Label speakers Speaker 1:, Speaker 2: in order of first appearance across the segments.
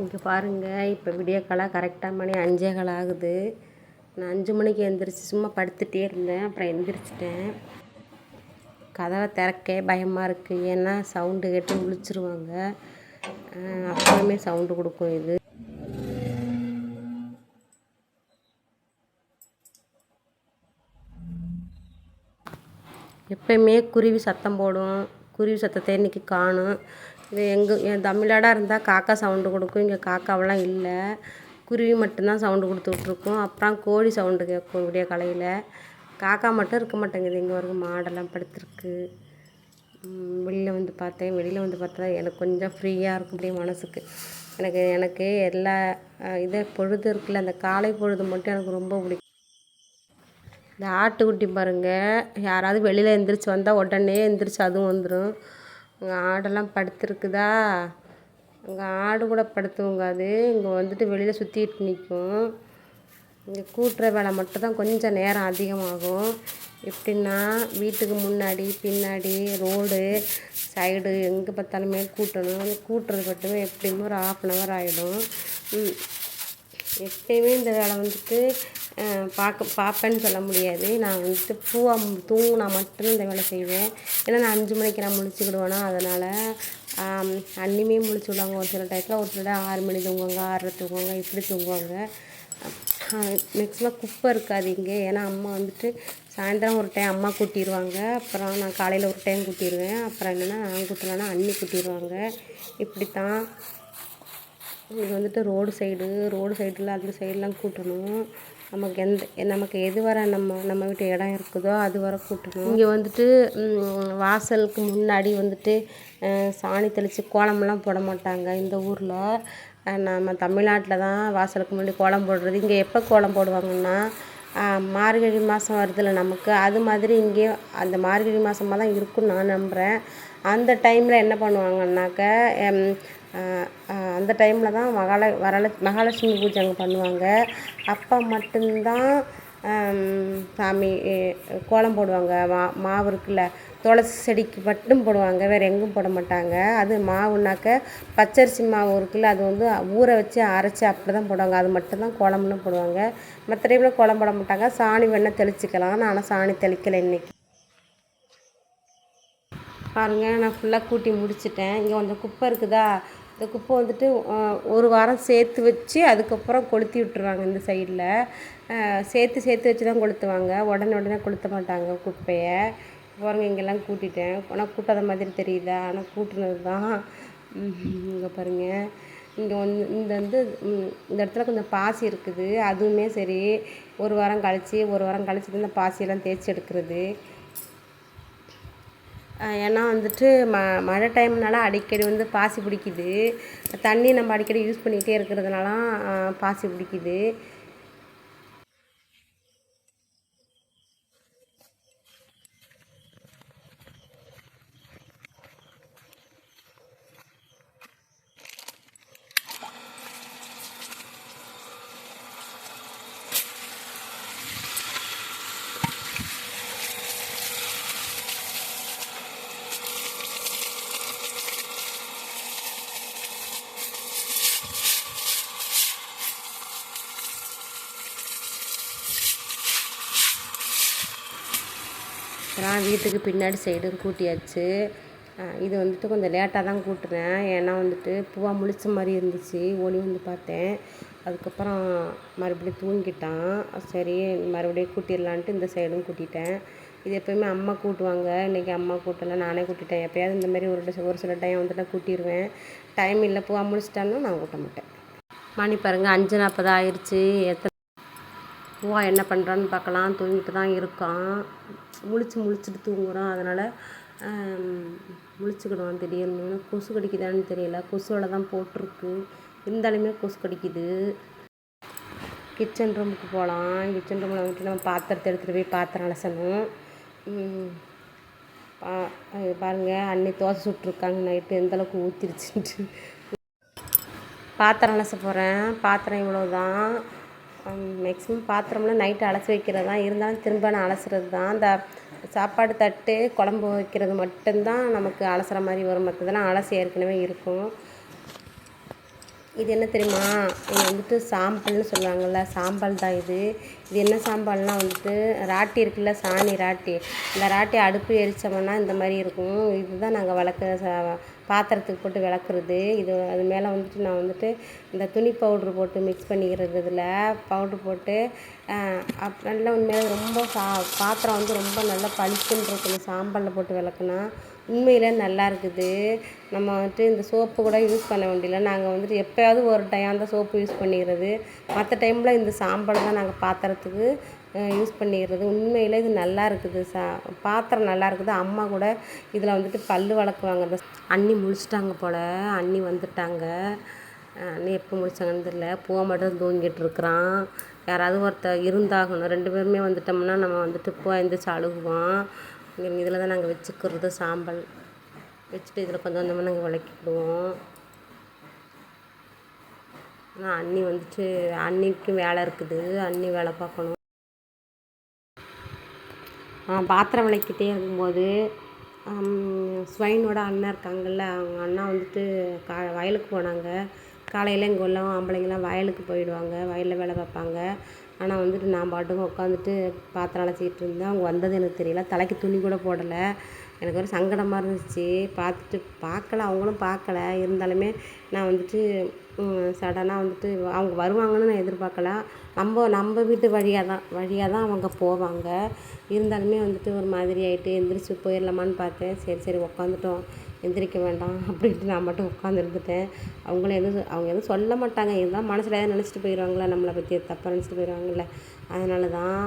Speaker 1: இங்கே பாருங்கள் இப்போ விடியற்காலை கரெக்டாக மணி அஞ்சே கால் ஆகுது. நான் அஞ்சு மணிக்கு எழுந்திரிச்சு சும்மா படுத்துகிட்டே இருந்தேன் அப்புறம் எந்திரிச்சிட்டேன். கதவை திறக்க பயமாக இருக்குது ஏன்னா சவுண்டு கேட்டு விழிச்சிருவாங்க அப்போவுமே சவுண்டு கொடுக்கும் இது. எப்பயுமே குருவி சத்தம் போடும். குருவி சத்தத்தை இன்றைக்கி காணும். இது எங்கள் என் தமிழ்நாடாக இருந்தால் காக்கா சவுண்டு கொடுக்கும். இங்கே காக்காவெல்லாம் இல்லை. குருவி மட்டும்தான் சவுண்டு கொடுத்துட்ருக்கும் அப்புறம் கோழி சவுண்டு கேட்கும் விடிய காலையில். காக்கா மட்டும் இருக்க மாட்டேங்குது. இங்கே வரைக்கும் மாடெல்லாம் படுத்துருக்கு. வெளியில் வந்து பார்த்தேன். வெளியில் வந்து பார்த்தா எனக்கு கொஞ்சம் ஃப்ரீயாக இருக்கும் அப்படியே மனசுக்கு. எனக்கு எனக்கு எல்லா இதே பொழுது இருக்குல்ல அந்த காலை பொழுது மட்டும் எனக்கு ரொம்ப பிடிக்கும். இந்த ஆட்டுக்குட்டி பாருங்கள் யாராவது வெளியில் எந்திரிச்சு வந்தால் உடனே எந்திரிச்சு அதுவும் வந்துடும் அங்கே ஆடெல்லாம் படுத்துருக்குதா? அங்கே ஆடு கூட படுத்துங்காது இங்கே வந்துட்டு வெளியில் சுற்றிட்டு நிற்கும் இங்கே கூட்டுற வேலை மட்டும் தான் கொஞ்சம் நேரம் அதிகமாகும். எப்படின்னா வீட்டுக்கு முன்னாடி பின்னாடி ரோடு சைடு எங்கே பார்த்தாலுமே கூட்டணும். கூட்டுறது மட்டுமே எப்படியுமே ஒரு ஆஃப் அன் ஹவர் ஆகிடும் எப்பயுமே இந்த வேலை வந்துட்டு பார்க்க பார்ப்பேன்னு சொல்ல முடியாது. நான் வந்துட்டு பூவாக தூங்கினா மட்டும்தான் இந்த வேலை செய்வேன். ஏன்னா நான் அஞ்சு மணிக்கு நான் முழிச்சுக்கிடுவேனா அதனால் அண்ணியுமே முழிச்சு விடுவாங்க. ஒரு சில டயத்தில் ஒரு சில டைம் ஆறு மணி தூங்குவாங்க ஆறரை தூங்குவாங்க இப்படி தூங்குவாங்க. மேக்ஸிமம் குப்பை இருக்காது இங்கே. ஏன்னா அம்மா வந்துட்டு சாயந்தரம் ஒரு டைம் அம்மா கூட்டிடுவாங்க அப்புறம் நான் காலையில் ஒரு டைம் கூட்டிடுவேன் அப்புறம் என்னென்னா நான் கூட்டலைன்னா அண்ணி கூட்டிடுவாங்க இப்படி தான் இது வந்துட்டு ரோடு சைடு ரோடு சைடில் அந்த சைடெலாம் கூட்டணும். நமக்கு எந்த நமக்கு எது வர நம்ம நம்ம வீட்டு இடம் இருக்குதோ அது வர கூட்டணும். இங்கே வந்துட்டு வாசலுக்கு முன்னாடி வந்துட்டு சாணி தெளித்து கோலமெல்லாம் போட மாட்டாங்க இந்த ஊரில். நம்ம தமிழ்நாட்டில் தான் வாசலுக்கு முன்னாடி கோலம் போடுறது. இங்கே எப்போ கோலம் போடுவாங்கன்னா மார்கழி மாதம் வருதுல்ல நமக்கு. அது மாதிரி இங்கேயும் அந்த மார்கழி மாதமாக தான் இருக்கும்னு நான் நம்புகிறேன் அந்த டைமில் என்ன பண்ணுவாங்கன்னாக்க அந்த டைமில் தான் மகால வரல மகாலட்சுமி பூஜை அங்கே பண்ணுவாங்க. அப்போ மட்டும்தான் சாமி கோலம் போடுவாங்க. மா மாவு இருக்குல்ல துளசி செடிக்கு மட்டும் போடுவாங்க. வேறு எங்கும் போட மாட்டாங்க. அது மாவுனாக்க பச்சரிசி மாவு இருக்குல்ல அது வந்து ஊற வச்சு அரைச்சி அப்படி தான் போடுவாங்க. அது மட்டும்தான் கோலம்னு போடுவாங்க. மற்ற டைமில் கோலம் போட மாட்டாங்க. சாணி வேணால் தெளிச்சிக்கலாம். ஆனால் சாணி தெளிக்கலை இன்றைக்கி பாருங்கள் நான் ஃபுல்லாக கூட்டி முடிச்சிட்டேன். இங்கே கொஞ்சம் குப்பை இருக்குதா? இந்த குப்பை வந்துட்டு ஒரு வாரம் சேர்த்து வச்சு அதுக்கப்புறம் கொளுத்தி விட்டுருவாங்க இந்த சைடில். சேர்த்து சேர்த்து வச்சு தான் கொளுத்துவாங்க. உடனே உடனே கொளுத்த மாட்டாங்க குப்பையை. பாருங்க இங்கெல்லாம் கூட்டிட்டேன். ஆனால் கூட்டாத மாதிரி தெரியுதா? ஆனால் கூட்டினது தான் இங்கே பாருங்கள் இங்கே வந்து இந்த வந்து இந்த இடத்துல கொஞ்சம் பாசி இருக்குது. அதுவுமே சரி ஒரு வாரம் கழித்து ஒரு வாரம் கழிச்சு தான் இந்த பாசியெல்லாம் தேய்ச்சி எடுக்கிறது. ஏன்னா வந்துட்டு ம மழை டைம்னால அடிக்கடி வந்து பாசி பிடிக்கிது. தண்ணி நம்ம அடிக்கடி யூஸ் பண்ணிகிட்டே இருக்கிறதுனால பாசி பிடிக்கிது. வீட்டுக்கு பின்னாடி சைடும் கூட்டியாச்சு. இது வந்துட்டு கொஞ்சம் லேட்டாக தான் கூட்டுனேன். ஏன்னா வந்துட்டு பூவா முழிச்ச மாதிரி இருந்துச்சு. ஒளி வந்து பார்த்தேன். அதுக்கப்புறம் மறுபடியும் தூங்கிட்டான். சரி மறுபடியும் கூட்டிடலான்ட்டு இந்த சைடும் கூட்டிட்டேன். இது எப்போயுமே அம்மா கூட்டுவாங்க. இன்றைக்கி அம்மா கூட்டலை நானே கூட்டிட்டேன். எப்போயாவது இந்த மாதிரி ஒரு ஒரு சில டைம் வந்துட்டு கூட்டிடுவேன் டைம் இல்லை பூவா முழிச்சிட்டாலும் நான் கூட்ட மாட்டேன். மணி பாருங்கள் அஞ்சு நாற்பது ஆயிடுச்சு எத்தனை பூவா என்ன பண்ணுறான்னு பார்க்கலாம். தூங்கிட்டு தான் இருக்கான். முழிச்சு முழிச்சிட்டு தூங்குகிறோம் அதனால் முழிச்சுக்கிடுவான் திடீர்னு. கொசு கடிக்குதான்னு தெரியல. கொசுவில் தான் போட்டிருக்கு. இருந்தாலுமே கொசு கடிக்குது. கிச்சன் ரூமுக்கு போகலாம் கிச்சன் ரூமில் வந்துட்டு நம்ம பாத்திரத்தை எடுத்துகிட்டு போய் பாத்திரம் அலசணும். பா பாருங்கள் அன்னி தோசை சுட்டிருக்காங்க. நைட்டு எந்தளவுக்கு ஊற்றிருச்சுட்டு பாத்திரம் அலச போகிறேன் பாத்திரம் இவ்வளோ தான் மேக்ஸிமம் பாத்திரம்லாம் நைட்டு அலசி வைக்கிறது தான் இருந்தாலும் திரும்ப நான் அலசுறது தான். அந்த சாப்பாடு தட்டு குழம்பு வைக்கிறது மட்டும்தான் நமக்கு அலசுகிற மாதிரி வரும். மற்றதெல்லாம் அலசி ஏற்கனவே இருக்கும். இது என்ன தெரியுமா? இது வந்துட்டு சாம்பல்னு சொல்லுவாங்கள்ல சாம்பல் தான் இது. இது என்ன சாம்பல்னால் வந்துட்டு ராட்டி இருக்குல்ல சாணி ராட்டி. இந்த ராட்டி அடுப்பு எரித்தோம்னா இந்த மாதிரி இருக்கும். இதுதான் நாங்கள் வளர்க்குற சா பாத்திரத்துக்கு போட்டு விளக்குறது. இது அது மேலே வந்துட்டு நான் வந்துட்டு இந்த துணி பவுட்ரு போட்டு மிக்ஸ் பண்ணிக்கிறது இதில். பவுட்ரு போட்டு அப் நல்லா உண்மையாக ரொம்ப சா பாத்திரம் வந்து ரொம்ப நல்லா பளிச்சுன்னு இந்த சாம்பலில் போட்டு விளக்குனா உண்மையிலே நல்லா இருக்குது. நம்ம வந்துட்டு இந்த சோப்பு கூட யூஸ் பண்ண வேண்டியதில்ல. நாங்கள் வந்துட்டு எப்போயாவது ஒரு டைம் தான் சோப்பு யூஸ் பண்ணிக்கிறது. மற்ற டைமில் இந்த சாம்பல் தான் நாங்கள் பாத்திரத்துக்கு யூஸ் பண்ணிக்கிறது உண்மையில் இது நல்லா இருக்குது. சா பாத்திரம் நல்லா இருக்குது. அம்மா கூட இதில் வந்துட்டு பல் வளர்க்குவாங்க இந்த அண்ணி முழிச்சிட்டாங்க போல். அண்ணி வந்துட்டாங்க. அண்ணி எப்போ முழிச்சாங்கன்னு தெரியல. பூவை மட்டும் தூங்கிட்டு இருக்கிறான். யாராவது ஒருத்தர் இருந்தாகணும். ரெண்டு பேருமே வந்துட்டோம்னா நம்ம வந்துட்டு பூ எழுந்திரிச்சு அழுகுவோம் இதில் தான் நாங்கள் வச்சுக்கிறது சாம்பல். வச்சுட்டு இதில் கொஞ்சம் கொஞ்சமாக நாங்கள் விளக்கிடுவோம். ஆனால் அண்ணி வந்துட்டு அண்ணிக்கும் வேலை இருக்குது. அண்ணி வேலை பார்க்கணும். பாத்திரம் விளக்கிட்டே இருக்கும்போது ஸ்வைனோட அண்ணன் இருக்காங்கல்ல அவங்க அண்ணா வந்துட்டு கா வயலுக்கு போனாங்க. காலையில் இங்கே உள்ள ஆம்பளைங்கெல்லாம் வயலுக்கு போயிடுவாங்க வயலில் வேலை பார்ப்பாங்க. ஆனால் வந்துட்டு நான் பாட்டுக்கு உட்காந்துட்டு பாத்திரம் அலசிக்கிட்டு இருந்தேன். அவங்க வந்தது எனக்கு தெரியல. தலைக்கு துணி கூட போடலை. எனக்கு ஒரு சங்கடமாக இருந்துச்சு. பார்த்துட்டு பார்க்கல அவங்களும் பார்க்கல. இருந்தாலுமே நான் வந்துட்டு சடனாக வந்துட்டு அவங்க வருவாங்கன்னு நான் எதிர்பார்க்கல. நம்ம நம்ம வீட்டு வழியாக தான் வழியாக தான் அவங்க போவாங்க. இருந்தாலுமே வந்துட்டு ஒரு மாதிரி ஆகிட்டு எந்திரிச்சு போயிடலாமான்னு பார்த்தேன். சரி சரி உக்காந்துட்டோம். எந்திரிக்க வேண்டாம் அப்படின்ட்டு நான் மட்டும் உட்காந்துருந்துட்டேன் அவங்களும் எதுவும் அவங்க எதுவும் சொல்ல மாட்டாங்க. இருந்தால் மனசில் எதாவது நினச்சிட்டு போயிடுவாங்களே நம்மளை பற்றி தப்பாக நினச்சிட்டு போயிடுவாங்கள்ல அதனால தான்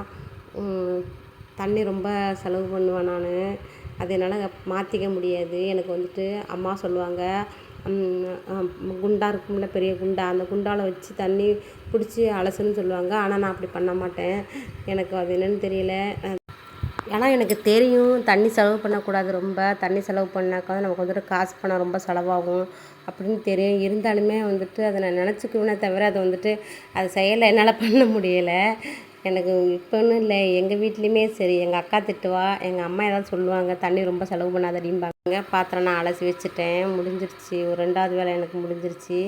Speaker 1: தண்ணி ரொம்ப செலவு பண்ணுவேன் நான். அது என்னால் மாற்றிக்க முடியாது. எனக்கு வந்துட்டு அம்மா சொல்லுவாங்க குண்டா இருக்கும்ல பெரிய குண்டா. அந்த குண்டாவில் வச்சு தண்ணி பிடிச்சி அலசுன்னு சொல்லுவாங்க. ஆனால் நான் அப்படி பண்ண மாட்டேன். எனக்கு அது என்னென்னு தெரியல. ஏன்னா எனக்கு தெரியும் தண்ணி செலவு பண்ணக்கூடாது ரொம்ப. தண்ணி செலவு பண்ணாக்கா நமக்கு வந்துட்டு காசு பணம் ரொம்ப செலவாகும். அப்படின்னு தெரியும். இருந்தாலுமே வந்துட்டு அதை நான் நினச்சிக்குவேனே தவிர அதை வந்துட்டு அது செயலை என்னால் பண்ண முடியலை. எனக்கு இப்போன்னு இல்லை எங்கள் வீட்லேயுமே சரி எங்கள் அக்கா திட்டுவா எங்கள் அம்மா ஏதாவது சொல்லுவாங்க தண்ணி ரொம்ப செலவு பண்ணாதடிம்பாங்க. பாத்திரம் நான் அலசி வச்சுட்டேன் முடிஞ்சிருச்சு. ஒரு ரெண்டாவது வேலை எனக்கு முடிஞ்சிருச்சு.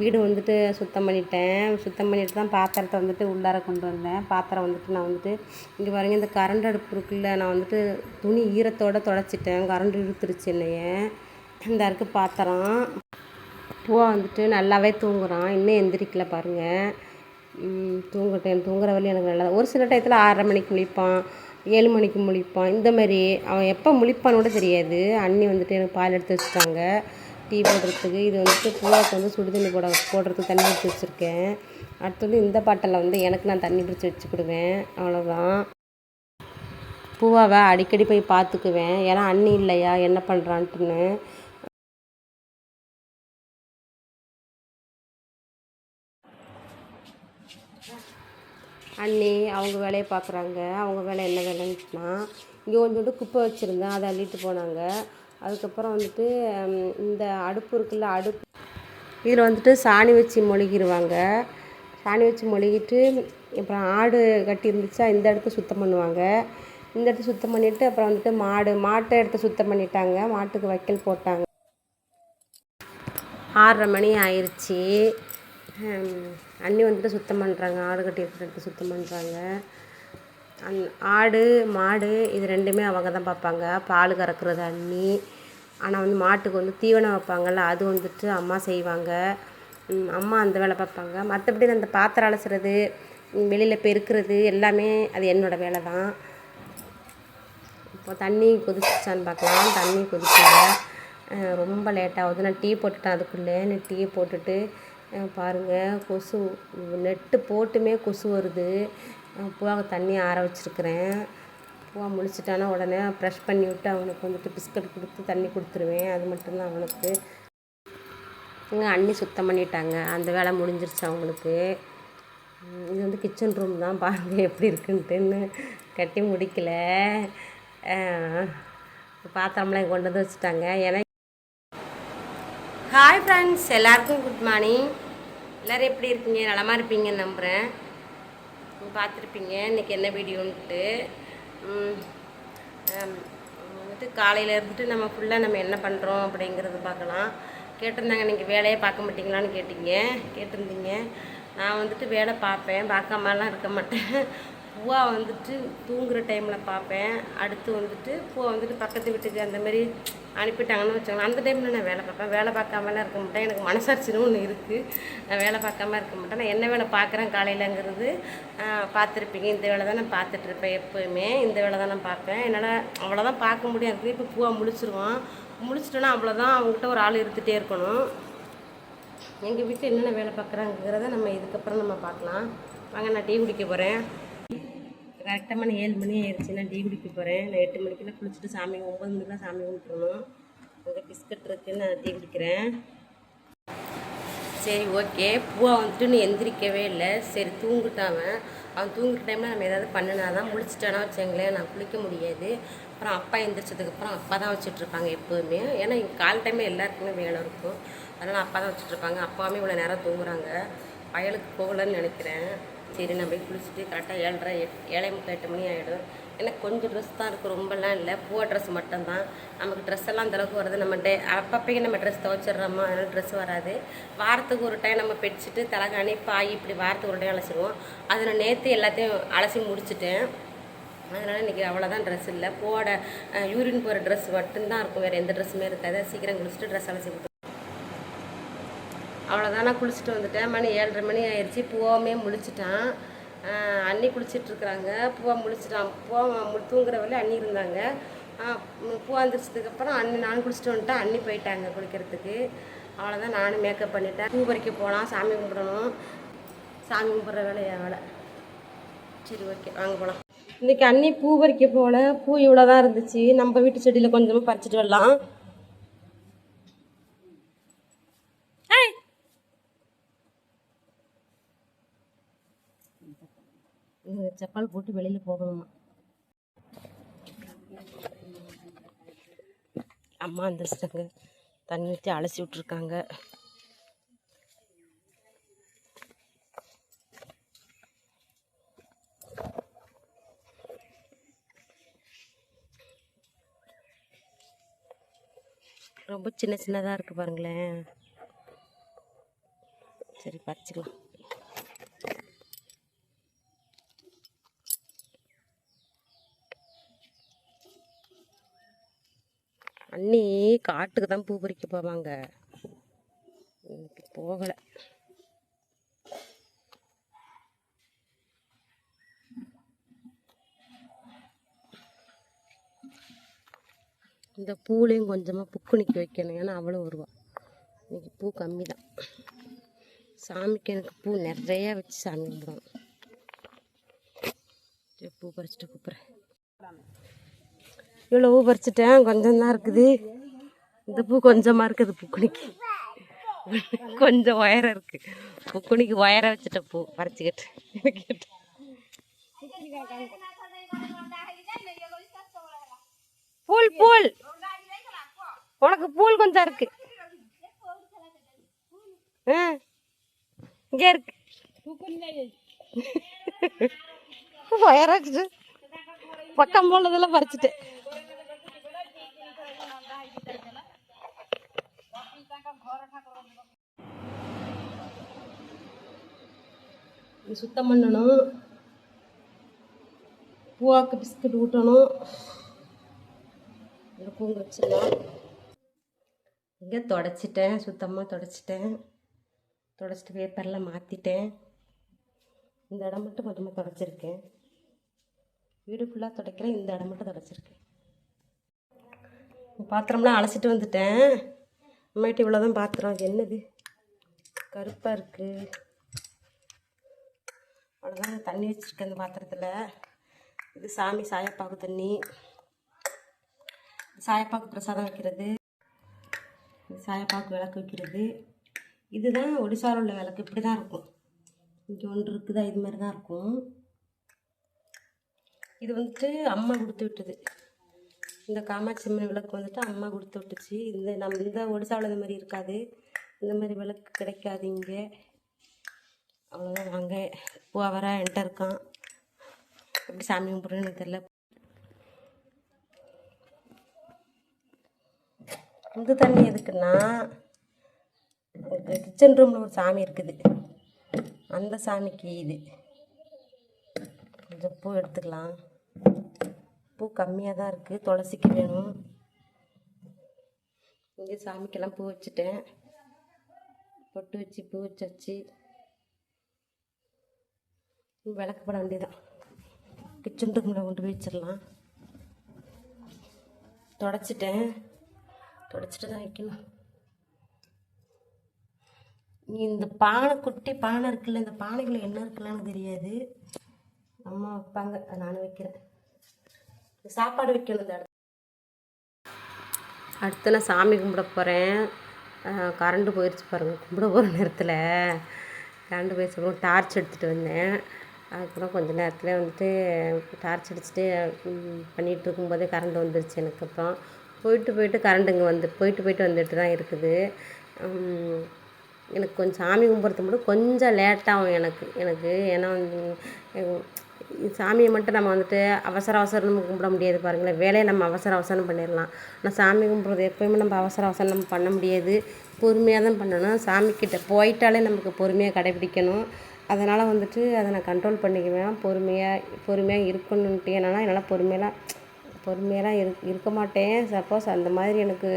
Speaker 1: வீடு வந்துட்டு சுத்தம் பண்ணிட்டேன். சுத்தம் பண்ணிட்டு தான் பாத்திரத்தை வந்துட்டு உள்ளார கொண்டு வந்தேன். பாத்திரம் வந்துட்டு நான் வந்துட்டு இங்கே பாருங்க இந்த கரண்ட் அடுப்பு இருக்குல்ல நான் வந்துட்டு துணி ஈரத்தோடு தொடச்சிட்டேன். கரண்ட் இழுத்துருச்சு என்னைய. இந்த இருக்கு பாத்திரம். பூவா வந்துட்டு நல்லாவே தூங்குறான். இன்னும் எந்திரிக்கல பாருங்கள் தூங்கட்டும் தூங்குற வழி எனக்கு நல்லா ஒரு சில டயத்தில் ஆறரை மணிக்கு முழிப்பான் ஏழு மணிக்கு முழிப்பான். இந்த மாதிரி அவன் எப்போ முழிப்பான்னு கூட தெரியாது. அண்ணி வந்துட்டு எனக்கு பால் எடுத்து வச்சுட்டாங்க. டீ போடுறதுக்கு இது வந்துட்டு பூவாவுக்கு வந்து சுடுதண்ணி போட போடுறதுக்கு தண்ணி பிடிச்சி வச்சுருக்கேன். அடுத்தது இந்த பாட்டில் வந்து எனக்கு நான் தண்ணி பிடிச்சி வச்சுக்கிடுவேன் அவ்வளோதான் பூவாவை அடிக்கடி போய் பார்த்துக்குவேன். ஏன்னா அண்ணி இல்லையா? என்ன பண்ணுறான்ட்டுன்னு அண்ணி அவங்க வேலையை பார்க்குறாங்க. அவங்க வேலை என்ன வேலைன்னா இங்கே கொஞ்சோண்டு குப்பை வச்சுருந்தேன் அதை அள்ளிட்டு போனாங்க. அதுக்கப்புறம் வந்துட்டு இந்த அடுப்பு இருக்குல்ல அடுப்பு. இதில் வந்துட்டு சாணி வச்சு மொழுகிடுவாங்க சாணி வச்சு மொழுகிட்டு அப்புறம் ஆடு கட்டி இருந்துச்சா இந்த இடத்த சுத்தம் பண்ணுவாங்க. இந்த இடத்த சுத்தம் பண்ணிவிட்டு அப்புறம் வந்துட்டு மாடு மாட்டை இடத்த சுத்தம் பண்ணிட்டாங்க. மாட்டுக்கு வைக்கல் போட்டாங்க. ஆறரை மணி ஆயிடுச்சு அண்ணி வந்துட்டு சுத்தம் பண்ணுறாங்க ஆடு கட்டி இருக்கிற இடத்த சுத்தம் பண்ணுறாங்க அந் ஆடு மாடு இது ரெண்டுமே அவங்க தான் பார்ப்பாங்க. பால் கறக்கிறது அண்ணி. ஆனால் வந்து மாட்டுக்கு வந்து தீவனம் வைப்பாங்கள்ல அது வந்துட்டு அம்மா செய்வாங்க. அம்மா அந்த வேலை பார்ப்பாங்க. மற்றபடி அந்த பாத்திரம் அலசுறது வெளியில் பெருக்கிறது எல்லாமே அது என்னோடய வேலை தான். இப்போ தண்ணி கொதிச்சான்னு பார்க்கலாம். தண்ணி கொதிக்கல. ரொம்ப லேட்டாகுது நான் டீ போட்டுட்டேன் அதுக்குள்ளே. நான் டீ போட்டுட்டு பாருங்கள் கொசு நெட்டு போட்டுமே கொசு வருது. பூவாக தண்ணி ஆற வச்சுருக்கிறேன். பூவா முழிச்சிட்டானா உடனே ப்ரெஷ் பண்ணி விட்டு அவனுக்கு வந்துட்டு பிஸ்கட் கொடுத்து தண்ணி கொடுத்துருவேன். அது மட்டும்தான் அவனுக்கு. எங்கள் அண்ணி சுத்தம் பண்ணிட்டாங்க. அந்த வேலை முடிஞ்சிருச்சு அவங்களுக்கு. இது வந்து கிச்சன் ரூம் தான். பாருங்கள் எப்படி இருக்குன்ட்டுன்னு கட்டி முடிக்கல. பாத்திரம்லாம் கொண்டு வந்து வச்சுட்டாங்க. ஏன்னா ஹாய் ஃப்ரெண்ட்ஸ் எல்லாருக்கும் குட் மார்னிங் எல்லோரும் எப்படி இருக்கீங்க? நலமாக இருப்பீங்கன்னு நம்புகிறேன் பார்த்துருப்பீங்க. இன்றைக்கி என்ன வீடியோன்ட்டு. வந்துட்டு காலையில் இருந்துட்டு நம்ம ஃபுல்லாக நம்ம என்ன பண்ணுறோம் அப்படிங்கிறது பார்க்கலாம். கேட்டிருந்தாங்க நீங்கள் வேலையே பார்க்க மாட்டீங்களான்னு கேட்டிங்க. கேட்டிருந்தீங்க. நான் வந்துட்டு வேலை பார்ப்பேன். பார்க்காமலாம் இருக்க மாட்டேன். பூவா வந்துட்டு தூங்குகிற டைமில் பார்ப்பேன். அடுத்து வந்துட்டு பூவை வந்துட்டு பக்கத்து வீட்டுக்கு அந்த மாதிரி அனுப்பிட்டாங்கன்னு வச்சுக்கோங்களேன். அந்த டைமில் நான் வேலை பார்ப்பேன். வேலை பார்க்காமலாம் இருக்க மாட்டேன். எனக்கு மனசாட்சின்னு ஒன்று இருக்குது நான் வேலை பார்க்காம இருக்க மாட்டேன். நான் என்ன வேலை பார்க்குறேன் காலையிலங்கிறது பார்த்துருப்பீங்க. இந்த வேலை தான் நான் பார்த்துட்ருப்பேன் எப்போயுமே. இந்த வேலை தான் நான் பார்ப்பேன். என்னால் அவ்வளோதான் பார்க்க முடியாது இப்போ பூவா முழிச்சிருவோம் முழிச்சிட்டோன்னா அவ்வளோதான் அவங்ககிட்ட ஒரு ஆள் இருந்துகிட்டே இருக்கணும். எங்கள் வீட்டில் என்னென்ன வேலை பார்க்குறாங்கிறத நம்ம இதுக்கப்புறம் நம்ம பார்க்கலாம். வாங்க நான் டீ குடிக்க போகிறேன் கரெக்டாக மணி ஏழு மணி ஆயிடுச்சு. நான் டீ குடிக்க போகிறேன் நான் எட்டு மணிக்கெல்லாம் குளிச்சுட்டு சாமி ஒம்பது மணிக்கெலாம் சாமி கும்பிட்டுருணும் அங்கே பிஸ்கட் இருக்குன்னு நான் டீ குடிக்கிறேன். சரி ஓகே. பூவா வந்துட்டு இன்னும் எந்திரிக்கவே இல்லை. சரி தூங்கிட்டாவன் அவன். தூங்குற டைமில் நம்ம ஏதாவது பண்ணினா தான் முழிச்சிட்டானா வச்சுங்களேன் நான் குளிக்க முடியாது. அப்புறம் அப்பா எந்திரிச்சதுக்கப்புறம் அப்பா தான் வச்சுட்ருப்பாங்க எப்போதுமே. ஏன்னா இங்கே கால் டைமில் எல்லாருக்குமே வேலை இருக்கும். அதனால் அப்பா தான் வச்சுட்ருப்பாங்க அப்பாவுமே இவ்வளோ நேரம் தூங்குறாங்க. வயலுக்கு போகலன்னு நினைக்கிறேன். சரி நான் போய் குளிச்சுட்டு கரெக்டாக ஏழரை எட் ஏழை முக்கால் எட்டு மணி ஆகிடும் எனக்கு கொஞ்சம் ட்ரெஸ் தான் இருக்குது ரொம்பலாம் இல்லை. பூவா ட்ரெஸ் மட்டும்தான். நமக்கு ட்ரெஸ் எல்லாம் அந்தளவுக்கு வருது. நம்ம டே அப்பப்போயே நம்ம ட்ரெஸ் துவச்சிடுறோமா அதனால் ட்ரெஸ் வராது. வாரத்துக்கு ஒரு டைம் நம்ம பெட்ஷீட்டு தலைகாணி பாய் இப்படி வாரத்துக்கு ஒரு டைம் அலசிடுவோம். அதை நான் நேற்று எல்லாத்தையும் அலசி முடிச்சுட்டேன். அதனால் இன்றைக்கி அவ்வளோதான் ட்ரெஸ் இல்லை. போட யூரின் போகிற ட்ரெஸ் மட்டும்தான் இருக்கும். வேறு எந்த ட்ரெஸ்ஸுமே இருக்காது. சீக்கிரம் குளிச்சுட்டு ட்ரெஸ் அலசி அவ்வளோதான் நான் குளிச்சுட்டு வந்துட்டேன். மணி ஏழரை மணி ஆயிடுச்சு. பூவாமே முழிச்சிட்டான். அண்ணி குளிச்சிட்டு பூவா முழிச்சிட்டான். பூவா தூங்குற வரையும் அண்ணி இருந்தாங்க. பூவா வந்துருச்சதுக்கப்புறம் அண்ணி நானும் குளிச்சுட்டு வந்துட்டேன். அண்ணி போயிட்டாங்க குளிக்கிறதுக்கு. அவ்வளோதான் நானும் மேக்கப் பண்ணிட்டேன். பூ பறிக்க போகலாம் சாமி கும்பிடணும். சாமி கும்பிட்ற வேலையை வேலை சரி ஓகே வாங்க போகலாம் இன்றைக்கி அண்ணி பூ பறிக்க போகல பூ இவ்வளோ தான் இருந்துச்சு. நம்ம வீட்டு செடியில் கொஞ்சமாக பறிச்சிட்டு வரலாம். இது செப்பல் போட்டு வெளியில் போகணுமா. அம்மா அந்த தண்ணி ஊற்றி அலசி விட்ருக்காங்க ரொம்ப சின்ன சின்னதாக இருக்குது பாருங்களேன். சரி பறிச்சுக்கலாம். அண்ணி காட்டுக்கு தான் பூ பறிக்க போவாங்க. இன்னைக்கு போகலை. இந்த பூலையும் கொஞ்சமாக புக்குனிக்கு வைக்கணும். ஏன்னா அவளும் வருவா இன்னைக்கு பூ கம்மி தான் சாமிக்கு எனக்கு பூ நிறையா வச்சு சாமி கும்பிடுவோம் சரி, பூ பறிச்சுட்டு கூப்பிட்றேன். இவ்வளோ பூ பறிச்சிட்டேன் கொஞ்சம் தான் இருக்குது. இந்த பூ கொஞ்சமாக இருக்குது புக்குனிக்கு. கொஞ்சம் உயரம் இருக்கு. புக்குனிக்கு உயரம் வச்சுட்ட பூ பறிச்சுக்கிட்டு கேட்டு பூல் பூல். உனக்கு பூல் கொஞ்சம் இருக்கு. ஆ இங்கே இருக்கு. உயரம் பக்கம் போனதெல்லாம் பறிச்சுட்டேன். இப்படி சுத்தம் பண்ணணும். பூவாக்கு பிஸ்கட் ஊட்டணும். இருக்கும் பூங்க வச்சிடலாம். இங்கே தொடச்சிட்டேன். சுத்தமாக தொடச்சிட்டேன். தொடச்சிட்டு பேப்பரில் மாற்றிட்டேன் இந்த இடம் மட்டும் கொஞ்சமாக தொடச்சிருக்கேன். வீடு ஃபுல்லாக துடைக்கிறேன் இந்த இடம் மட்டும் தொடச்சிருக்கேன். பாத்திரம்லாம் அலசிட்டு வந்துட்டேன். அம்மாட்டி இவ்வளோதான் பாத்திரம். அது என்னது? கருப்பாக இருக்குது அவ்வளோதான் தண்ணி வச்சுருக்கேன் இந்த பாத்திரத்தில். இது சாமி சாயப்பாக்கு தண்ணி. சாயப்பாக்கு பிரசாதம் வைக்கிறது. இது சாயப்பாக்கு விளக்கு வைக்கிறது. இதுதான் ஒடிசாவில் உள்ள விளக்கு. இப்படி தான் இருக்கும். இங்கே ஒன்று இருக்குதா? இது மாதிரி தான் இருக்கும். இது வந்துட்டு அம்மா கொடுத்து விட்டது. இந்த காமாட்சி அம்மன் விளக்கு வந்துட்டு அம்மா கொடுத்து விட்டுச்சு. இந்த நம்ம இந்த ஒடிசாவில் இந்த மாதிரி இருக்காது. இந்த மாதிரி விளக்கு கிடைக்காது இங்கே. அவ்வளோதான் வாங்க. பூ வர என்கிட்ட இருக்கான். எப்படி சாமி கும்பிட்றேன்னு தெரில இந்த தண்ணி எதுக்குன்னா கிச்சன் ரூமில் ஒரு சாமி இருக்குது. அந்த சாமிக்கு இது. கொஞ்சம் பூ எடுத்துக்கலாம். பூ கம்மியாக தான் இருக்குது துளசிக்கு வேணும். இங்கே சாமிக்கெல்லாம் பூ வச்சுட்டேன். பொட்டு வச்சு பூ வச்சு வச்சு. விளக்கப்பட வேண்டியதான் கிச்சன் ரூமில் கொண்டு போய் வச்சிடலாம். தொடச்சிட்டேன். தொடச்சிட்டு தான் வைக்கணும். இந்த பானை குட்டி பானை இருக்குல்ல இந்த பானைக்குள்ள என்ன இருக்குல்லான்னு தெரியாது. அம்மா வைப்பாங்க. நானும் வைக்கிறேன். சாப்பாடு வைக்கணும் இந்த இடத்துல. அடுத்து நான் சாமி கும்பிட போகிறேன் கரண்ட்டு போயிடுச்சு பாருங்கள் கும்பிட போகிற நேரத்தில். கரண்ட்டு போயிடுச்சு டார்ச் எடுத்துகிட்டு வந்தேன். அதுக்கப்புறம் கொஞ்ச நேரத்தில் வந்துட்டு டார்ச் அடிச்சுட்டு பண்ணிகிட்டு இருக்கும்போதே கரண்ட் வந்துருச்சு எனக்கு அப்புறம் போயிட்டு போயிட்டு கரண்ட் இங்கே வந்து போயிட்டு போயிட்டு வந்துட்டு தான் இருக்குது. எனக்கு கொஞ்சம் சாமி கும்பிட்றது மட்டும் கொஞ்சம் லேட்டாகும் எனக்கு எனக்கு. ஏன்னா வந்து சாமியை மட்டும் நம்ம வந்துட்டு அவசர அவசரம் கும்பிட முடியாது பாருங்களேன். வேலையை நம்ம அவசர அவசரம் பண்ணிடலாம். ஆனால் சாமி கும்பிட்றது எப்போயுமே நம்ம அவசர அவசரம் நம்ம பண்ண முடியாது. பொறுமையாக தான் பண்ணணும். சாமிக்கிட்ட போயிட்டாலே நமக்கு பொறுமையாக கடைபிடிக்கணும். அதனால் வந்துட்டு அதை நான் கண்ட்ரோல் பண்ணிக்குவேன். பொறுமையாக பொறுமையாக இருக்கணுன்ட்டு என்னன்னா என்னால் பொறுமையெல்லாம் பொறுமையெல்லாம் இரு இருக்க மாட்டேன். சப்போஸ் அந்த மாதிரி எனக்கு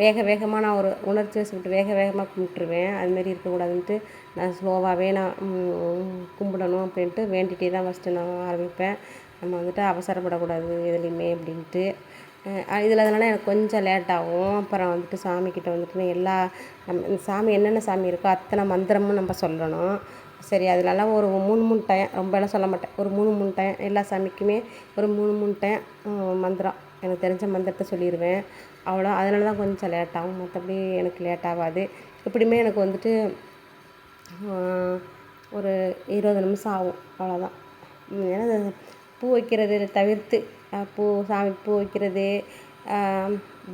Speaker 1: வேக வேகமாக நான் ஒரு உணர்ச்சி வச்சுக்கிட்டு வேக வேகமாக கும்பிட்டுருவேன். அதுமாரி இருக்கக்கூடாதுன்ட்டு நான் ஸ்லோவாகவே நான் கும்பிடணும் அப்படின்ட்டு வேண்டிகிட்டே தான் ஃபஸ்ட்டு நான் ஆரம்பிப்பேன். நம்ம வந்துட்டு அவசரப்படக்கூடாது எதுலேயுமே அப்படின்ட்டு. இதில் அதனால் எனக்கு கொஞ்சம் லேட் ஆகும். அப்புறம் வந்துட்டு சாமிக்கிட்ட வந்துட்டு நான் எல்லா நம்ம இந்த சாமி என்னென்ன சாமி இருக்கோ அத்தனை மந்திரமும் நம்ம சொல்லணும். சரி அதுலலாம் ஒரு மூணு மூணு டைம் ரொம்பலாம் சொல்ல மாட்டேன். ஒரு மூணு மூணு டைம் எல்லா சாமிக்குமே ஒரு மூணு மூணு டைம் மந்திரம். எனக்கு தெரிஞ்ச மந்திரத்தை சொல்லிடுவேன் அவ்வளோ அதனால தான் கொஞ்சம் லேட்டாகும் மற்றபடி எனக்கு லேட் ஆகாது. எப்படியுமே எனக்கு வந்துட்டு ஒரு இருபது நிமிஷம் ஆகும். அவ்வளோதான். ஏன்னா பூ வைக்கிறது தவிர்த்து பூ சாமி பூ வைக்கிறது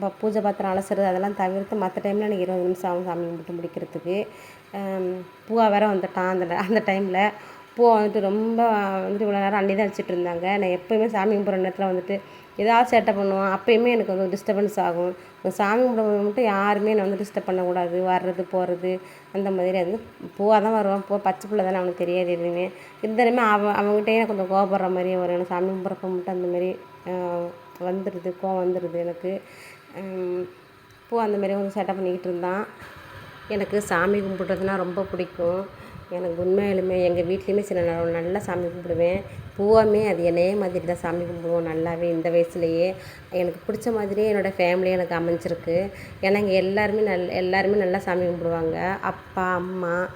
Speaker 1: ப- பூஜை பாத்திரம் அலசுறது அதெல்லாம் தவிர்த்து மற்ற டைமில் எனக்கு இருபது நிமிஷம் ஆகும் சாமி கும்பிட்டு முடிக்கிறதுக்கு. பூவா வேற வந்துட்டான் அந்த அந்த டைமில் பூவை வந்துட்டு ரொம்ப வந்துட்டு இவ்வளோ நேரம் அள்ளி தான் வச்சுட்டு இருந்தாங்க. நான் எப்போயுமே சாமி கும்பிட்ற நேரத்தில் வந்துட்டு ஏதாவது சேட்டை பண்ணுவான். அப்போயுமே எனக்கு வந்து டிஸ்டர்பன்ஸ் ஆகும். சாமி கும்பிட மட்டும் யாருமே என்னை வந்து டிஸ்டர்ப் பண்ணக்கூடாது. வர்றது போகிறது அந்த மாதிரி. அது பூவாக தான் வருவான். பூ பச்சை பிள்ளை தானே அவனுக்கு தெரியாது எதுவுமே. இருந்தாலுமே அவன் அவங்ககிட்டயே கொஞ்சம் கோபப்படுற மாதிரியே வரும். எனக்கு சாமி கும்பிட்றப்ப மட்டும் அந்த மாதிரி வந்துடுது கோவம் வந்துடுது எனக்கு. பூ அந்த மாதிரி வந்து சேட்டை பண்ணிக்கிட்டு இருந்தான். எனக்கு சாமி கும்பிட்றதுனா ரொம்ப பிடிக்கும். எனக்கு உண்மையாலுமே எங்கள் வீட்லேயுமே சில நேரம் நல்லா சாமி கும்பிடுவேன். பூவாமே அது என்னையே மாதிரி தான் சாமி கும்பிடுவோம் நல்லாவே இந்த வயசுலேயே. எனக்கு பிடிச்ச மாதிரியே என்னோடய ஃபேமிலி எனக்கு அமைஞ்சிருக்கு. ஏன்னா இங்கே எல்லாருமே நல் எல்லாருமே நல்லா சாமி கும்பிடுவாங்க. அப்பா அம்மா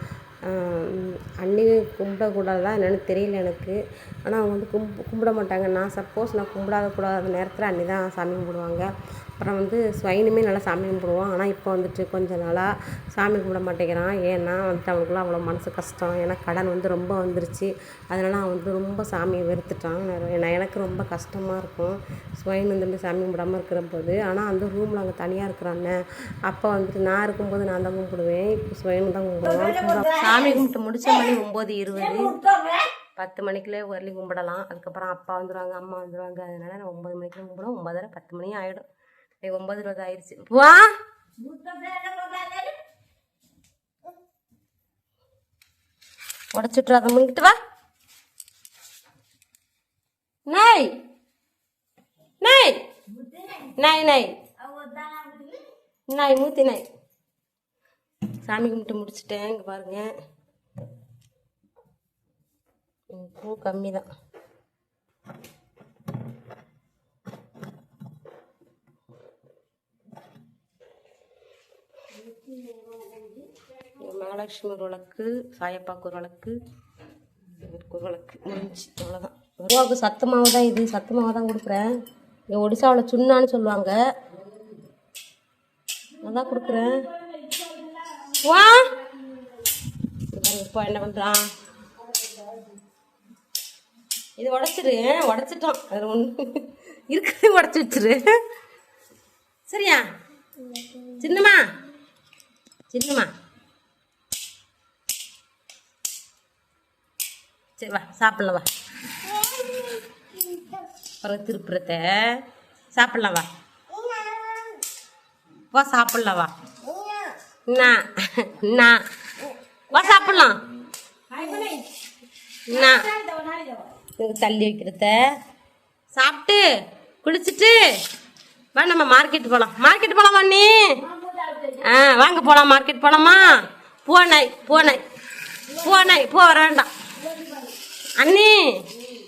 Speaker 1: ஆஹ் அண்ணி கும்பிடக்கூடாதா என்னென்னு தெரியல எனக்கு. ஆனால் அவங்க வந்து கும் கும்பிட மாட்டாங்க. நான் சப்போஸ் நான் கும்பிடாத கூடாத நேரத்தில் அன்னி தான் சாமி கும்பிடுவாங்க. அப்புறம் வந்து ஸ்வைனுமே நல்லா சாமி கும்பிடுவான். ஆனால் இப்போ வந்துட்டு கொஞ்ச நாளாக சாமி கும்பிட மாட்டேங்கிறான். ஏன்னா வந்துட்டு அவனுக்குலாம் அவ்வளோ மனசு கஷ்டம். ஏன்னா கடன் வந்து ரொம்ப வந்துருச்சு. அதனால் அவன் வந்து ரொம்ப சாமியை வெறுத்துட்டான். நான் எனக்கு ரொம்ப கஷ்டமாக இருக்கும் ஸ்வைன் வந்துட்டு சாமி கும்பிடாம இருக்கிற போது ஆனால் அந்த ரூமில் அங்கே தனியாக இருக்கிறானே அப்போ வந்துட்டு நான் இருக்கும்போது நான் தான் கும்பிடுவேன். இப்போ ஸ்வைனு தான் கும்பிடுவான். சாமி கும்பிட்டு முடிச்ச மணி ஒம்பது இருபது. பத்து மணிக்குள்ளே வரலி கும்பிடலாம். அதுக்கப்புறம் அப்பா வந்துடுவாங்க அம்மா வந்துடுவாங்க அதனால நான் ஒம்பது மணிக்கு கும்பிடுவோம் ஒம்பதரை பத்து மணி ஆகிடும் ஒன்பது இருபது ஆயிடுச்சு வா. உடச்சிட்றாத முன்கிட்டு வா. நாய். நாய். நாய் நாய். நாய் மூத்தி நாய். சாமி கும்பிட்டு முடிச்சிட்டேன் இங்கே பாருங்க. ம், பூ கம்மி தான் மகாலட்சுமி ஒரு விளக்கு சாயப்பாக்கு ஒரு விளக்கு ஒரு விளக்கு முடிஞ்சு. அவ்வளோதான் உருவாக்கு சத்து மாவு தான் இது. சத்து மாவு தான் கொடுக்குறேன். இங்கே ஒடிசாவில் சுண்ணான்னு சொல்லுவாங்க. அதான் கொடுக்குறேன். வா! இப்போ என்ன பண்ணுறான் இது உடச்சிரு. உடச்சிட்டோம் அது ஒன்று இருக்கிறதே உடச்சி வச்சிரு. சரியா? சின்னம்மா? சின்னம்மா? சரி வா சாப்பிடலாம் வா. அப்புறம் திருப்புறத்த. சாப்பிடலாம் வா. வா சாப்பிடலாம் வா. நான் என்ன வா சாப்பிடலாம். தள்ளி வைக்கிறத. சாப்பிட்டு குளிச்சுட்டு வா நம்ம மார்க்கெட் போகலாம் மார்க்கெட் போகலாமா நீ? ஆ வாங்க போகலாம் மார்க்கெட் போகலாமா பூனை பூனை பூனை போ வர வேண்டாம். அண்ணி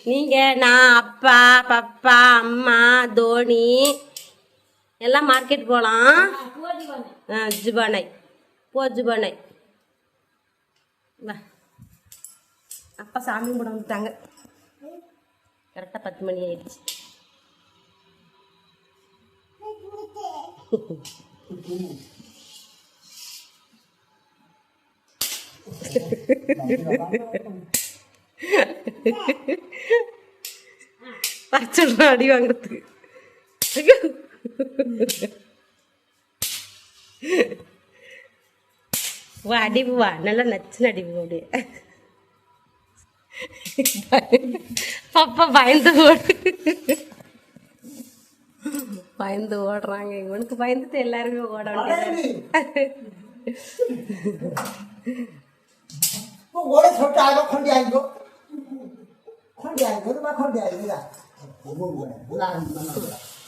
Speaker 1: நீங்கள் நான் அப்பா பப்பா அம்மா தோனி எல்லாம் மார்க்கெட் போகலாம் ஜுபானை. போ ஜுபானை. வா. அப்பா சாமி கும்பிட வந்துட்டாங்க. கரெக்டாக பத்து மணி ஆயிடுச்சு. பச்சை அடி வாங்குறதுக்கு. வா அடிவு வா நல்லா நச்சுன்னு அடிவு அப்படியே. பாப்பா பயந்து ஓடு. பயந்து ஓடுறாங்க. இவனுக்கு பயந்துட்டு எல்லாருமே ஓட வேண்டியது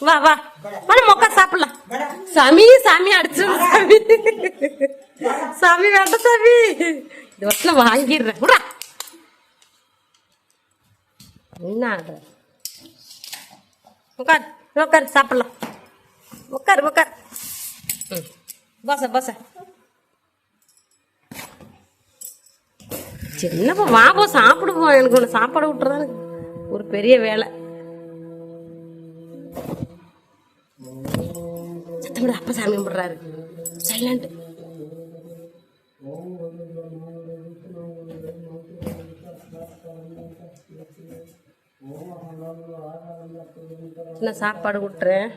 Speaker 1: வா வா மன மொக்க சாப்பிடலாம் சாமி சாமி அடிச்சு சாமி சாமி வேண்டாம் சாமி இந்த வருஷத்துல வாங்கிடுறேன் விடா என்ன ஆடுற உட்கார் உட்கார் சாப்பிடலாம் உட்கார் உட்கார் ம் பச சின்னப்பா வா போ சாப்பிடுவோம் எனக்கு ஒன்று சாப்பாடு விட்டுறதா ஒரு பெரிய வேலை. சத்தம் விட அப்பா சாமி கும்பிடுறாரு. சைலண்ட் நான் சாப்பாடு விட்டுறேன்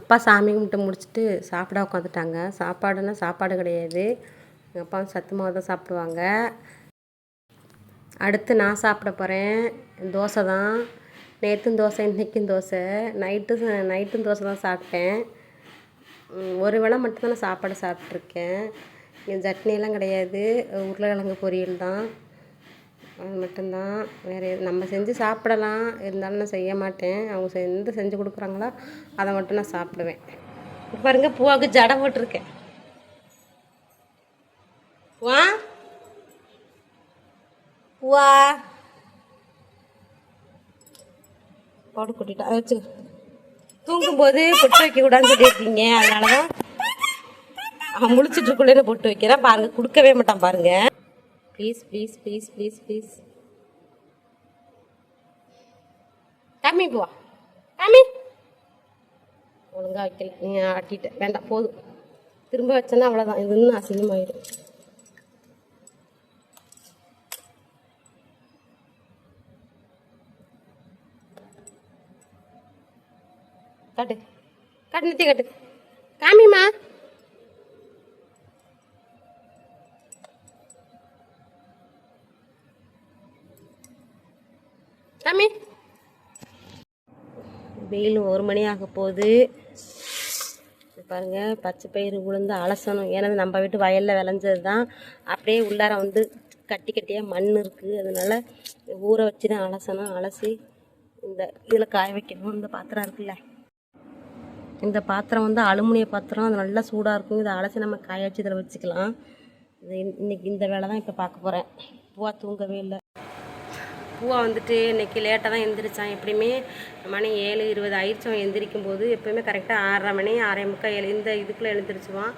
Speaker 1: அப்பா சாமி கும்பிட்டு முடிச்சுட்டு சாப்பிட உட்காந்துட்டாங்க. சாப்பாடுன்னா சாப்பாடு கிடையாது. எங்கள் அப்பா சத்து மாவு தான் சாப்பிடுவாங்க. அடுத்து நான் சாப்பிட போகிறேன். தோசை தான். நேற்றும் தோசை இன்றைக்கும் தோசை. நைட்டு நைட்டும் தோசை தான் சாப்பிட்டேன். ஒரு வேளை மட்டும்தான் நான் சாப்பாடு சாப்பிட்ருக்கேன். இங்கே சட்னியெல்லாம் கிடையாது. உருளைக்கிழங்கு பொரியல் தான். அது மட்டும்தான் வேறு நம்ம செஞ்சு சாப்பிடலாம். இருந்தாலும் நான் செய்ய மாட்டேன். அவங்க செ- எந்த செஞ்சு கொடுக்குறாங்களோ அதை மட்டும் நான் சாப்பிடுவேன். பாருங்கள் பாருங்க பூவாவுக்கு ஜடை போட்டிருக்கேன். வா வா போட்டு கூட்டிட்டா வச்சு தூங்கும்போது பொட்டு வைக்க கூடாதுன்னு சொல்லியிருக்கீங்க அதனால தான் அவன் முழிச்சிட்டு பொட்டு வைக்கிறேன். பாருங்க கொடுக்கவே மாட்டான் பாருங்க. Please please please please please கம்மி போவா கம்மி ஒழுங்கா வைக்கல. நீ ஆட்டிட்ட வேண்டாம் போதும். திரும்ப வச்சேன்னா அவ்வளோதான் இது இன்னும் அசிங்கமாயிடும். கட்டு. கட்டு நித்தி கட்டு. காமிமா காமி வெயில் ஒரு மணி ஆக போகுது. பாருங்க பச்சை பயிறு உளுந்து அலசணும். ஏன்னா நம்ம வீட்டு வயலில் விளைஞ்சது தான் அப்படியே உள்ளார வந்து கட்டி கட்டியாக மண் இருக்குது அதனால ஊற வச்சு தான் அலசணும். அலசி இந்த இதில் காய வைக்கணும். இந்த பாத்திரம் இருக்குல்ல. இந்த பாத்திரம் வந்து அலுமினிய பாத்திரம் அது நல்லா சூடாக இருக்கும். இதை அலசி நம்ம காய இதில் வச்சுக்கலாம். இது இன்றைக்கி இன்னைக்கு இந்த வேலை தான் இப்போ பார்க்க போகிறேன் பூவா தூங்கவே இல்லை. பூவா வந்துட்டு இன்னைக்கு லேட்டாக தான் எந்திரிச்சான். எப்படியுமே மணி ஏழு இருபது ஆயிடுச்சு. அவன் எந்திரிக்கும் போது எப்போயுமே கரெக்டாக ஆறரை மணி ஆறரை முக்கால் ஏழு இந்த இதுக்குள்ளே எழுந்திரிச்சுவான்.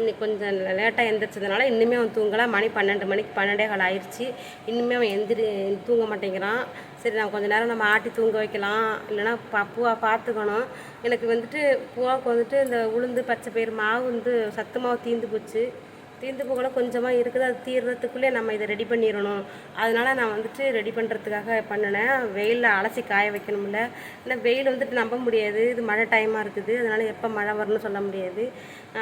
Speaker 1: இன்னைக்கு கொஞ்சம் லேட்டாக எந்திரிச்சதுனால இன்னுமே அவன் தூங்கலை. மணி பன்னெண்டு மணிக்கு பன்னெண்டே கால் ஆயிடுச்சு. இன்னுமே அவன் எந்திரி தூங்க மாட்டேங்கிறான். சரி நான் கொஞ்சம் நேரம் நம்ம ஆட்டி தூங்க வைக்கலாம். இல்லைன்னா பா பூவா பார்த்துக்கணும். எனக்கு வந்துட்டு பூவாவுக்கு வந்துட்டு இந்த உளுந்து பச்சை பயிறு மாவு வந்து சத்து மாவு தீந்து போச்சு. தீர்ந்து போகலாம் கொஞ்சமாக இருக்குது. அது தீர்றதுக்குள்ளே நம்ம இதை ரெடி பண்ணிடணும். அதனால் நான் வந்துட்டு ரெடி பண்ணுறதுக்காக பண்ணினேன். வெயிலில் அலசி காய வைக்கணும்ல. ஏன்னா வெயில் வந்துட்டு நம்ப முடியாது. இது மழை டைமாக இருக்குது. அதனால் எப்போ மழை வரும்னு சொல்ல முடியாது.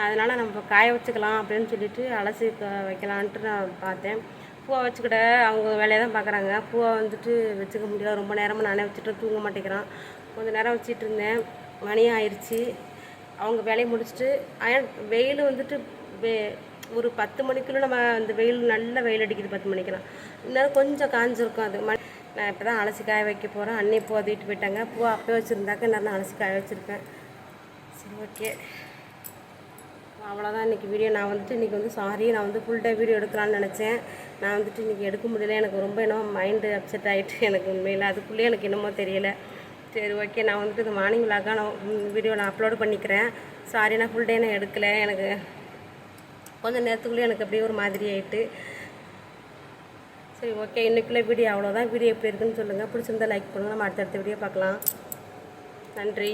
Speaker 1: அதனால் நம்ம காய வச்சுக்கலாம் அப்படின்னு சொல்லிட்டு அலசி க- வைக்கலான்ட்டு நான் பார்த்தேன். பூவை வச்சுக்கிட அவங்க வேலையை தான் பார்க்குறாங்க. பூவை வந்துட்டு வச்சுக்க முடியல. ரொம்ப நேரமாக நானே வச்சுட்டு தூங்க மாட்டேங்கிறான். கொஞ்ச நேரம் வச்சிட்டு இருந்தேன். மணி ஆயிடுச்சு அவங்க வேலையை முடிச்சுட்டு அயன் வெயில் வந்துட்டு வே ஒரு பத்து மணிக்குள்ளே நம்ம அந்த வெயில் நல்ல வெயில் அடிக்குது பத்து மணிக்கெல்லாம். இருந்தாலும் கொஞ்சம் காஞ்சிருக்கும் அது. மணி நான் இப்போ தான் அலசி காய வைக்க போகிறேன் அன்னை பூ அதிட்டு போயிட்டாங்க. பூ அப்போ வச்சுருந்தாக்க நான் அலசி காய வச்சுருப்பேன். சரி ஓகே. அவ்வளோதான் இன்றைக்கி வீடியோ நான் வந்துட்டு இன்றைக்கி வந்து சாரி நான் வந்து ஃபுல் டே வீடியோ எடுக்கலாம்னு நினச்சேன். நான் வந்துட்டு இன்றைக்கி எடுக்க முடியல எனக்கு ரொம்ப என்னமோ மைண்டு அப்செட் ஆகிட்டு எனக்கு உண்மையில் அதுக்குள்ளேயே எனக்கு என்னமோ தெரியலை. சரி ஓகே நான் வந்துட்டு இந்த மார்னிங் விளாக நான் வீடியோ நான் அப்லோடு பண்ணிக்கிறேன். சாரி நான் ஃபுல் டே நான் எடுக்கலை. எனக்கு கொஞ்சம் நேரத்துக்குள்ளேயே எனக்கு அப்படியே ஒரு மாதிரி ஆகிட்டு சரி ஓகே இன்றைக்குள்ளே வீடியோ அவ்வளோதான் வீடியோ எப்படி இருக்குன்னு சொல்லுங்கள் பிடிச்சிருந்தா லைக் பண்ணுங்கள் நம்ம அடுத்தடுத்த வீடியோ பார்க்கலாம். நன்றி.